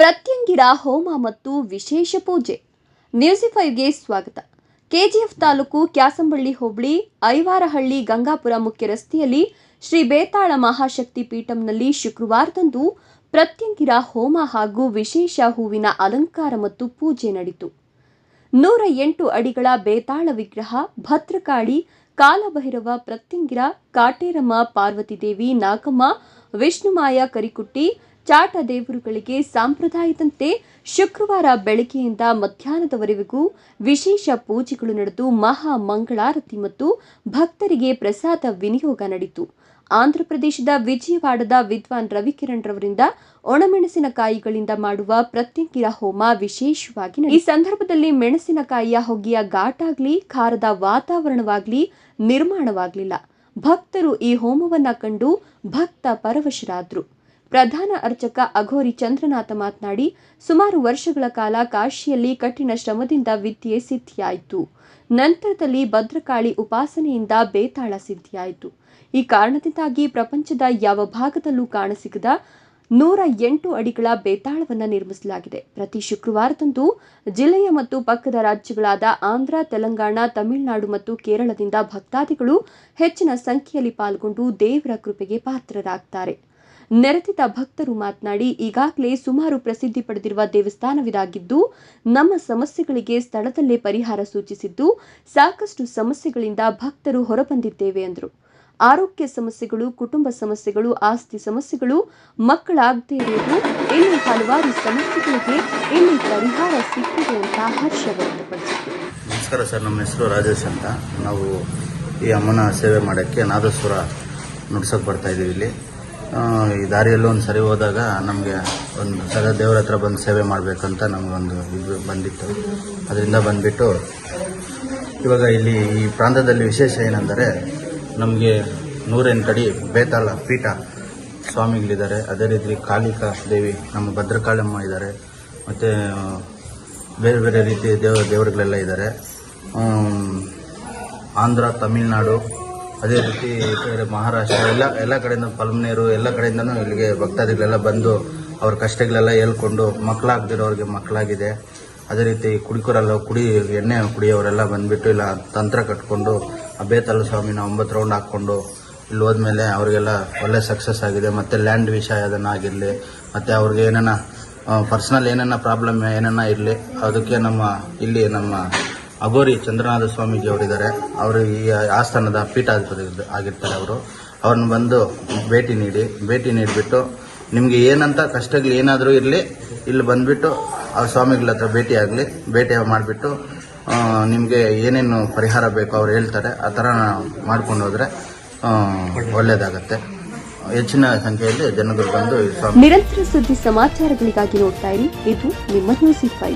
ಪ್ರತ್ಯಂಗಿರ ಹೋಮ ಮತ್ತು ವಿಶೇಷ ಪೂಜೆ. ನ್ಯೂಸಿ ಫೈವ್ಗೆ ಸ್ವಾಗತ. ಕೆಜಿಎಫ್ ತಾಲೂಕು ಕ್ಯಾಸಂಬಳ್ಳಿ ಹೋಬಳಿ, ಐವಾರಹಳ್ಳಿ, ಗಂಗಾಪುರ ಮುಖ್ಯ ರಸ್ತೆಯಲ್ಲಿ ಶ್ರೀ ಬೇತಾಳ ಮಹಾಶಕ್ತಿ ಪೀಠಂನಲ್ಲಿ ಶುಕ್ರವಾರದಂದು ಪ್ರತ್ಯಂಗಿರ ಹೋಮ ಹಾಗೂ ವಿಶೇಷ ಹೂವಿನ ಅಲಂಕಾರ ಮತ್ತು ಪೂಜೆ ನಡೆಯಿತು ನೂರ ಎಂಟು ಅಡಿಗಳ ಬೇತಾಳ ವಿಗ್ರಹ, ಭದ್ರಕಾಳಿ, ಕಾಲಭೈರವ, ಪ್ರತ್ಯಂಗಿರ, ಕಾಟೇರಮ್ಮ ಪಾರ್ವತಿದೇವಿ ನಾಗಮ್ಮ, ವಿಷ್ಣುಮಾಯ, ಕರಿಕುಟ್ಟಿ ಚಾಟ ದೇವರುಗಳಿಗೆ ಸಂಪ್ರದಾಯದಂತೆ ಶುಕ್ರವಾರ ಬೆಳಗ್ಗೆಯಿಂದ ಮಧ್ಯಾಹ್ನದವರೆಗೂ ವಿಶೇಷ ಪೂಜೆಗಳು ನಡೆದು ಮಹಾ ಮಂಗಳಾರತಿ ಮತ್ತು ಭಕ್ತರಿಗೆ ಪ್ರಸಾದ ವಿನಿಯೋಗ ನಡೆಯಿತು. ಆಂಧ್ರಪ್ರದೇಶದ ವಿಜಯವಾಡದ ವಿದ್ವಾನ್ ರವಿಕಿರಣ್ ರವರಿಂದ ಒಣಮೆಣಸಿನಕಾಯಿಗಳಿಂದ ಮಾಡುವ ಪ್ರತ್ಯಂಗಿರ ಹೋಮ ವಿಶೇಷವಾಗಿ. ಈ ಸಂದರ್ಭದಲ್ಲಿ ಮೆಣಸಿನಕಾಯಿಯ ಹೊಗೆಯ ಘಾಟಾಗ್ಲಿ, ಖಾರದ ವಾತಾವರಣವಾಗ್ಲಿ ನಿರ್ಮಾಣವಾಗಲಿಲ್ಲ. ಭಕ್ತರು ಈ ಹೋಮವನ್ನ ಕಂಡು ಭಕ್ತ ಪರವಶರಾದ್ರು. ಪ್ರಧಾನ ಅರ್ಚಕ ಅಘೋರಿ ಚಂದ್ರನಾಥ ಮಾತನಾಡಿ, ಸುಮಾರು ವರ್ಷಗಳ ಕಾಲ ಕಾಶಿಯಲ್ಲಿ ಕಠಿಣ ಶ್ರಮದಿಂದ ವಿದ್ಯೆ ಸಿದ್ಧಿಯಾಯಿತು. ನಂತರದಲ್ಲಿ ಭದ್ರಕಾಳಿ ಉಪಾಸನೆಯಿಂದ ಬೇತಾಳ ಸಿದ್ಧಿಯಾಯಿತು. ಈ ಕಾರಣದಿಂದಾಗಿ ಪ್ರಪಂಚದ ಯಾವ ಭಾಗದಲ್ಲೂ ಕಾಣಸಿಗದ ನೂರ ಎಂಟು ಅಡಿಗಳ ಬೇತಾಳವನ್ನು ನಿರ್ಮಿಸಲಾಗಿದೆ. ಪ್ರತಿ ಶುಕ್ರವಾರದಂದು ಜಿಲ್ಲೆಯ ಮತ್ತು ಪಕ್ಕದ ರಾಜ್ಯಗಳಾದ ಆಂಧ್ರ, ತೆಲಂಗಾಣ, ತಮಿಳುನಾಡು ಮತ್ತು ಕೇರಳದಿಂದ ಭಕ್ತಾದಿಗಳು ಹೆಚ್ಚಿನ ಸಂಖ್ಯೆಯಲ್ಲಿ ಪಾಲ್ಗೊಂಡು ದೇವರ ಕೃಪೆಗೆ ಪಾತ್ರರಾಗ್ತಾರೆ. ನೆರೆದಿದ್ದ ಭಕ್ತರು ಮಾತನಾಡಿ, ಈಗಾಗಲೇ ಸುಮಾರು ಪ್ರಸಿದ್ಧಿ ಪಡೆದಿರುವ ದೇವಸ್ಥಾನವಿದಾಗಿದ್ದು, ನಮ್ಮ ಸಮಸ್ಯೆಗಳಿಗೆ ಸ್ಥಳದಲ್ಲೇ ಪರಿಹಾರ ಸೂಚಿಸಿದ್ದು, ಸಾಕಷ್ಟು ಸಮಸ್ಯೆಗಳಿಂದ ಭಕ್ತರು ಹೊರಬಂದಿದ್ದೇವೆ ಎಂದರು. ಆರೋಗ್ಯ ಸಮಸ್ಯೆಗಳು, ಕುಟುಂಬ ಸಮಸ್ಯೆಗಳು, ಆಸ್ತಿ ಸಮಸ್ಯೆಗಳು, ಮಕ್ಕಳಾಗದೇ ಇರುವುದು ಇನ್ನು ಹಲವಾರು ಸಮಸ್ಯೆಗಳಿಗೆ ಇಲ್ಲಿ ಪರಿಹಾರ ಸಿಕ್ಕಿದೆ ಅಂತ ಹರ್ಷ ನಮಸ್ಕಾರ ಸರ್, ನಮ್ಮ ಹೆಸರು ರಾಜೇಶ್ ಅಂತ. ನಾವು ಈ ಅಮ್ಮನ ಸೇವೆ ಮಾಡೋಕ್ಕೆ ನಾದಸ್ವರ ನುಡ್ಸೋಕೆ ಬರ್ತಾ ಇದ್ದೀವಿ ಇಲ್ಲಿ. ಈ ದಾರಿಯಲ್ಲೂ ಒಂದು ಸರಿ ಹೋದಾಗ ನಮಗೆ ಒಂದು ಸಲ ದೇವ್ರ ಹತ್ರ ಬಂದು ಸೇವೆ ಮಾಡಬೇಕಂತ ನಮಗೊಂದು ಇದು ಬಂದಿತ್ತು. ಅದರಿಂದ ಬಂದುಬಿಟ್ಟು ಇವಾಗ ಇಲ್ಲಿ ಈ ಪ್ರಾಂತದಲ್ಲಿ ವಿಶೇಷ ಏನೆಂದರೆ ನಮಗೆ ನೂರೆಂಟು ಅಡಿ ಬೇತಾಳ ಪೀಠ ಸ್ವಾಮಿಗಳಿದ್ದಾರೆ. ಅದೇ ರೀತಿ ಕಾಳಿಕಾ ದೇವಿ ನಮ್ಮ ಭದ್ರಕಾಳಮ್ಮ ಇದ್ದಾರೆ. ಮತ್ತು ಬೇರೆ ಬೇರೆ ರೀತಿ ದೇವ ದೇವರುಗಳೆಲ್ಲ ಇದ್ದಾರೆ. ಆಂಧ್ರ, ತಮಿಳ್ನಾಡು ಅದೇ ರೀತಿ ಮಹಾರಾಷ್ಟ್ರ ಎಲ್ಲ ಎಲ್ಲ ಕಡೆಯಿಂದ ಪಲ್ಮನೇರು ಎಲ್ಲ ಕಡೆಯಿಂದನೂ ಇಲ್ಲಿಗೆ ಭಕ್ತಾದಿಗಳೆಲ್ಲ ಬಂದು ಅವ್ರ ಕಷ್ಟಗಳೆಲ್ಲ ಹೇಳ್ಕೊಂಡು ಮಕ್ಕಳಾಗದಿರೋರಿಗೆ ಮಕ್ಕಳಾಗಿದೆ. ಅದೇ ರೀತಿ ಕುಡಿಕೋರೆಲ್ಲ, ಕುಡಿ, ಎಣ್ಣೆ ಕುಡಿಯೋರೆಲ್ಲ ಬಂದುಬಿಟ್ಟು ಇಲ್ಲ ತಂತ್ರ ಕಟ್ಕೊಂಡು ಆ ಬೇತಲ್ಲು ಸ್ವಾಮಿನ ಒಂಬತ್ತು ರೌಂಡ್ ಹಾಕ್ಕೊಂಡು ಇಲ್ಲಿ ಹೋದ್ಮೇಲೆ ಅವರಿಗೆಲ್ಲ ಒಳ್ಳೆ ಸಕ್ಸಸ್ ಆಗಿದೆ. ಮತ್ತು ಲ್ಯಾಂಡ್ ವಿಷಯ ಅದನ್ನ ಆಗಿರಲಿ ಮತ್ತು ಅವ್ರಿಗೆ ಏನಾನ ಪರ್ಸ್ನಲ್ ಏನನ್ನ ಪ್ರಾಬ್ಲಮ್ ಏನನ್ನ ಇರಲಿ, ಅದಕ್ಕೆ ನಮ್ಮ, ಇಲ್ಲಿ ನಮ್ಮ ಅಗೋರಿ ಚಂದ್ರನಾಥ ಸ್ವಾಮೀಜಿ ಅವರಿದ್ದಾರೆ. ಅವರು ಈ ಆಸ್ಥಾನದ ಪೀಠಾಧಿಪತಿ ಆಗಿರ್ತಾರೆ ಅವರು. ಅವ್ರನ್ನ ಬಂದು ಭೇಟಿ ನೀಡಿ, ಭೇಟಿ ನೀಡಿಬಿಟ್ಟು ನಿಮಗೆ ಏನಂತ ಕಷ್ಟಗಳು ಏನಾದರೂ ಇರಲಿ, ಇಲ್ಲಿ ಬಂದುಬಿಟ್ಟು ಆ ಸ್ವಾಮಿಗಳ ಹತ್ರ ಭೇಟಿ ಆಗಲಿ, ಭೇಟಿ ಮಾಡಿಬಿಟ್ಟು ನಿಮಗೆ ಏನೇನು ಪರಿಹಾರ ಬೇಕೋ ಅವ್ರು ಹೇಳ್ತಾರೆ, ಆ ಥರ ಮಾಡ್ಕೊಂಡು ಹೋದರೆ ಒಳ್ಳೆಯದಾಗತ್ತೆ ಹೆಚ್ಚಿನ ಸಂಖ್ಯೆಯಲ್ಲಿ ಜನಗಳು ಬಂದು ನಿರಂತರ ಸುದ್ದಿ ಸಮಾಚಾರಗಳಿಗಾಗಿ ನೋಡ್ತಾ ಇರಿ. ಇದು ನಿಮ್ಮ ನ್ಯೂಸಿಫೈ